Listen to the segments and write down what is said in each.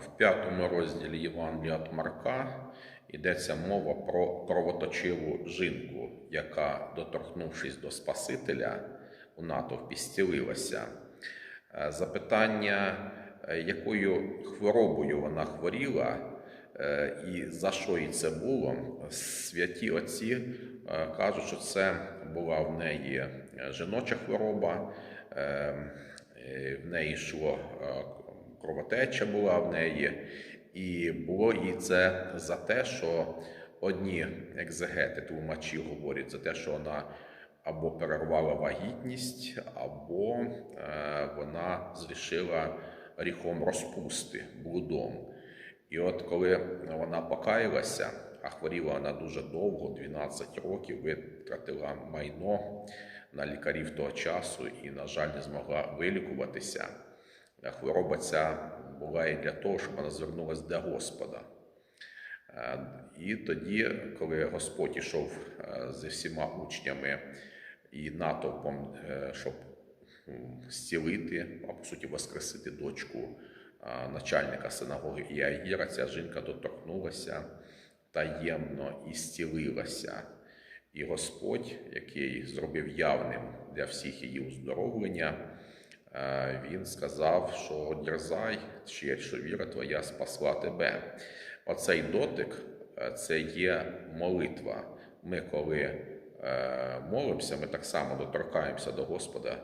В п'ятому розділі Євангелія від Марка йдеться мова про кровоточиву жінку, яка, доторкнувшись до Спасителя, у натовпі стілилася. Е, Запитання, е, якою хворобою вона хворіла е, і за що їй це було, святі отці кажуть, що це була в неї жіноча хвороба, е, е, в неї йшло кровотеча була в неї, і було їй це за те, що одні екзегети, тлумачі говорять за те, що вона або перервала вагітність, або е, вона зрішила гріхом розпусти блудом. І от коли вона покаялася, а хворіла вона дуже довго, 12 років, витратила майно на лікарів того часу і, на жаль, не змогла вилікуватися. Хвороба ця була і для того, щоб вона звернулася до Господа. Е, І тоді, коли Господь ішов е, зі всіма учнями і натовпом, е, щоб зцілити, а по суті воскресити дочку начальника синагоги Іаїра, ця жінка доторкнулася таємно і зцілилася. І Господь, який зробив явним для всіх її уздоровлення, е, він сказав, що дерзай, ще що віра твоя спасла тебе. Оцей дотик е, це є молитва. Ми, коли е, молимося, ми так само доторкаємося до Господа,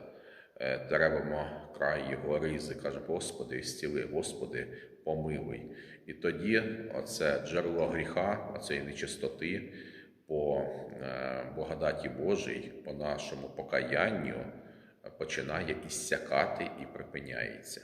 е, теребимо край його ризи, кажемо, Господи, зціли, Господи, помилуй. І тоді оце джерело гріха, оцеї нечистоти по е, благодаті Божій, по нашому покаянню е, починає іссякати і припиняється.